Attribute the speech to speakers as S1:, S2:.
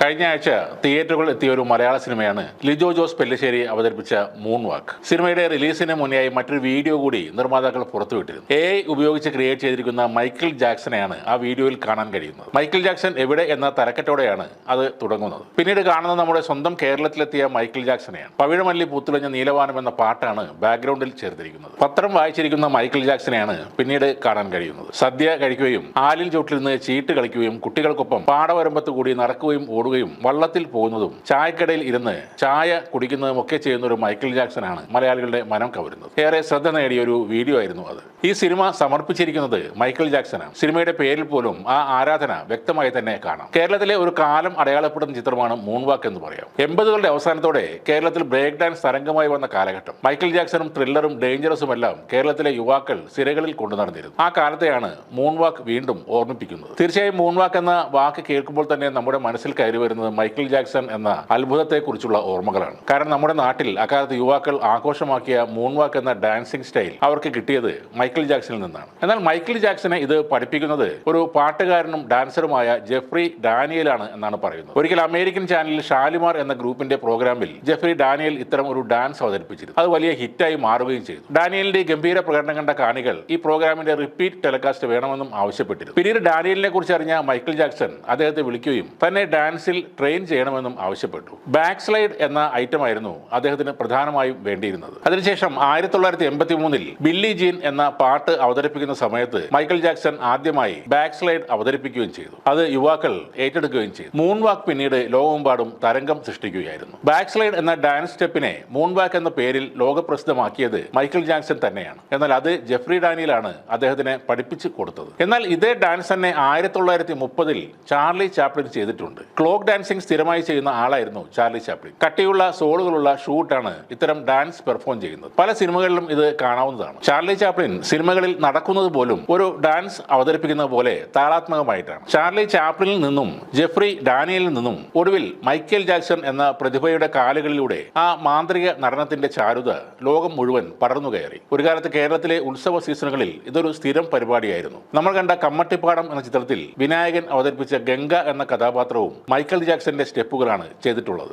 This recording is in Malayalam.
S1: കഴിഞ്ഞ ആഴ്ച തിയേറ്ററുകളിൽ എത്തിയ ഒരു മലയാള സിനിമയാണ് ലിജോ ജോസ് പെല്ലിശ്ശേരി അവതരിപ്പിച്ച മൂൺ വാക്ക് സിനിമയുടെ റിലീസിന് മുന്നെയായി മറ്റൊരു വീഡിയോ കൂടി നിർമ്മാതാക്കൾ പുറത്തുവിട്ടിരുന്നു. എ ഐ ഉപയോഗിച്ച് ക്രിയേറ്റ് ചെയ്തിരിക്കുന്ന മൈക്കിൾ ജാക്സനെയാണ് ആ വീഡിയോയിൽ കാണാൻ കഴിയുന്നത്. മൈക്കിൾ ജാക്സൺ എവിടെ എന്ന തലക്കെട്ടോടെയാണ് അത് തുടങ്ങുന്നത്. പിന്നീട് കാണുന്നത് നമ്മുടെ സ്വന്തം കേരളത്തിലെത്തിയ മൈക്കിൾ ജാക്സനെയാണ് പവിഴമല്ലി പൂത്തുലഞ്ഞ നീലവാനം എന്ന പാട്ടാണ് ബാക്ക്ഗ്രൗണ്ടിൽ ചേർത്തിരിക്കുന്നത്. പത്രം വായിച്ചിരിക്കുന്ന മൈക്കിൾ ജാക്സനെയാണ് പിന്നീട് കാണാൻ കഴിയുന്നത്. സദ്യ കഴിക്കുകയും ആലിൽ നിന്ന് ചീട്ട് കളിക്കുകയും കുട്ടികൾക്കൊപ്പം പാടവരമ്പത്ത് കൂടി നടക്കുകയും ഓടുകയും വള്ളത്തിൽ പോകുന്നതും ചായക്കടയിൽ ഇരുന്ന് ചായ കുടിക്കുന്നതും ഒക്കെ ചെയ്യുന്ന ഒരു മൈക്കിൾ ജാക്സൺ ആണ് മലയാളികളുടെ മനം കവരുന്നത്. ഏറെ ശ്രദ്ധ നേടിയ ഒരു വീഡിയോ ആയിരുന്നു അത്. ഈ സിനിമ സമർപ്പിച്ചിരിക്കുന്നത് മൈക്കിൾ ജാക്സൺ ആണ് സിനിമയുടെ പേരിൽ പോലും ആ ആരാധന വ്യക്തമായി തന്നെ കാണാം. കേരളത്തിലെ ഒരു കാലം അടയാളപ്പെടുന്ന ചിത്രമാണ് മൂൺവാക്ക് എന്ന് പറയാം. എൺപതുകളുടെ അവസാനത്തോടെ കേരളത്തിൽ ബ്രേക്ക് ഡാൻസ് തരംഗമായി വന്ന കാലഘട്ടം. മൈക്കിൾ ജാക്സണും ത്രില്ലറും ഡേഞ്ചറസും എല്ലാം കേരളത്തിലെ യുവാക്കൾ സിരകളിൽ കൊണ്ടു നടന്നിരുന്നു. ആ കാലത്തെയാണ് മൂൺവാക്ക് വീണ്ടും ഓർമ്മിപ്പിക്കുന്നത്. തീർച്ചയായും മൂൺവാക്ക് എന്ന വാക്ക് കേൾക്കുമ്പോൾ തന്നെ നമ്മുടെ മനസ്സിൽ കയറി വരുന്നത് മൈക്കിൾ ജാക്സൺ എന്ന അത്ഭുതത്തെക്കുറിച്ചുള്ള ഓർമ്മകളാണ്. കാരണം നമ്മുടെ നാട്ടിൽ അക്കാലത്ത് യുവാക്കൾ ആഘോഷമാക്കിയ മൂൺവാക്ക് എന്ന ഡാൻസിംഗ് സ്റ്റൈൽ അവർക്ക് കിട്ടിയത് മൈക്കിൾ ജാക്സണിൽ നിന്നാണ്. എന്നാൽ മൈക്കിൾ ജാക്സനെ ഇത് പഠിപ്പിക്കുന്നത് ഒരു പാട്ടുകാരനും ഡാൻസറുമായ ജെഫ്രി ഡാനിയലാണ് എന്നാണ് പറയുന്നത്. ഒരിക്കൽ അമേരിക്കൻ ചാനലിൽ ഷാലിമാർ എന്ന ഗ്രൂപ്പിന്റെ പ്രോഗ്രാമിൽ ജെഫ്രി ഡാനിയൽ ഇത്തരം ഒരു ഡാൻസ് അവതരിപ്പിച്ചിരുന്നു. അത് വലിയ ഹിറ്റായി മാറുകയും ചെയ്തു. ഡാനിയലിന്റെ ഗംഭീര പ്രകടനം കണ്ട കാണികൾ ഈ പ്രോഗ്രാമിന്റെ റിപ്പീറ്റ് ടെലികാസ്റ്റ് വേണമെന്നും ആവശ്യപ്പെട്ടിരുന്നു. പിന്നീട് ഡാനിയലിനെ കുറിച്ച് അറിഞ്ഞ മൈക്കിൾ ജാക്സൺ അദ്ദേഹത്തെ വിളിക്കുകയും തന്നെ ഡാൻസിൽ ട്രെയിൻ ചെയ്യണമെന്നും ആവശ്യപ്പെട്ടു. ബാക്ക് സ്ലൈഡ് എന്ന ഐറ്റം ആയിരുന്നു അദ്ദേഹത്തിന് പ്രധാനമായും വേണ്ടിയിരുന്നത്. അതിനുശേഷം ആയിരത്തി തൊള്ളായിരത്തി എൺപത്തി മൂന്നിൽ ബില്ലി ജീൻ എന്ന പാട്ട് അവതരിപ്പിക്കുന്ന സമയത്ത് മൈക്കിൾ ജാക്സൺ ആദ്യമായി ബാക്ക് സ്ലൈഡ് അവതരിപ്പിക്കുകയും ചെയ്തു. അത് യുവാക്കൾ ഏറ്റെടുക്കുകയും ചെയ്തു. മൂൺ വാക്ക് പിന്നീട് ലോകമെമ്പാടും തരംഗം സൃഷ്ടിക്കുകയായിരുന്നു. ബാക്ക് സ്ലൈഡ് എന്ന ഡാൻസ് സ്റ്റെപ്പിനെ മൂൺ വാക്ക് എന്ന പേരിൽ ലോകപ്രസിദ്ധമാക്കിയത് മൈക്കിൾ ജാക്സൺ തന്നെയാണ്. എന്നാൽ അത് ജെഫ്രി ഡാനിയിലാണ് അദ്ദേഹത്തിന് പഠിപ്പിച്ചു കൊടുത്തത്. എന്നാൽ ഇതേ ഡാൻസ് തന്നെ ആയിരത്തി തൊള്ളായിരത്തി മുപ്പതിൽ ചാർലി ചാപ്ലിൻ ചെയ്തിട്ടുണ്ട്. ക്ലോക്ക് ഡാൻസിംഗ് സ്ഥിരമായി ചെയ്യുന്ന ആളായിരുന്നു ചാർലി ചാപ്ലിൻ. കട്ടിയുള്ള സോളുകളുള്ള ഷൂട്ടാണ് ഇത്തരം ഡാൻസ് പെർഫോം ചെയ്യുന്നത്. പല സിനിമകളിലും ഇത് കാണാവുന്നതാണ്. ചാർലി ചാപ്ലിൻ സിനിമകളിൽ നടക്കുന്നത് പോലും ഒരു ഡാൻസ് അവതരിപ്പിക്കുന്നത് പോലെ താളാത്മകമായിട്ടാണ്. ചാർലി ചാപ്ലിനിൽ നിന്നും ജെഫ്രി ഡാനിയലിൽ നിന്നും ഒടുവിൽ മൈക്കേൽ ജാക്സൺ എന്ന പ്രതിഭയുടെ കാലുകളിലൂടെ ആ മാന്ത്രിക നടനത്തിന്റെ ചാരുത ലോകം മുഴുവൻ പടർന്നു കയറി. ഒരു കാലത്ത് കേരളത്തിലെ ഉത്സവ സീസണുകളിൽ ഇതൊരു സ്ഥിരം പരിപാടിയായിരുന്നു. നമ്മൾ കണ്ട കമ്മട്ടിപ്പാടം എന്ന ചിത്രത്തിൽ വിനായകൻ അവതരിപ്പിച്ച ഗംഗ എന്ന കഥാപാത്രവും മൈക്കൽ ജാക്സന്റെ സ്റ്റെപ്പുകളാണ് ചെയ്തിട്ടുള്ളത്.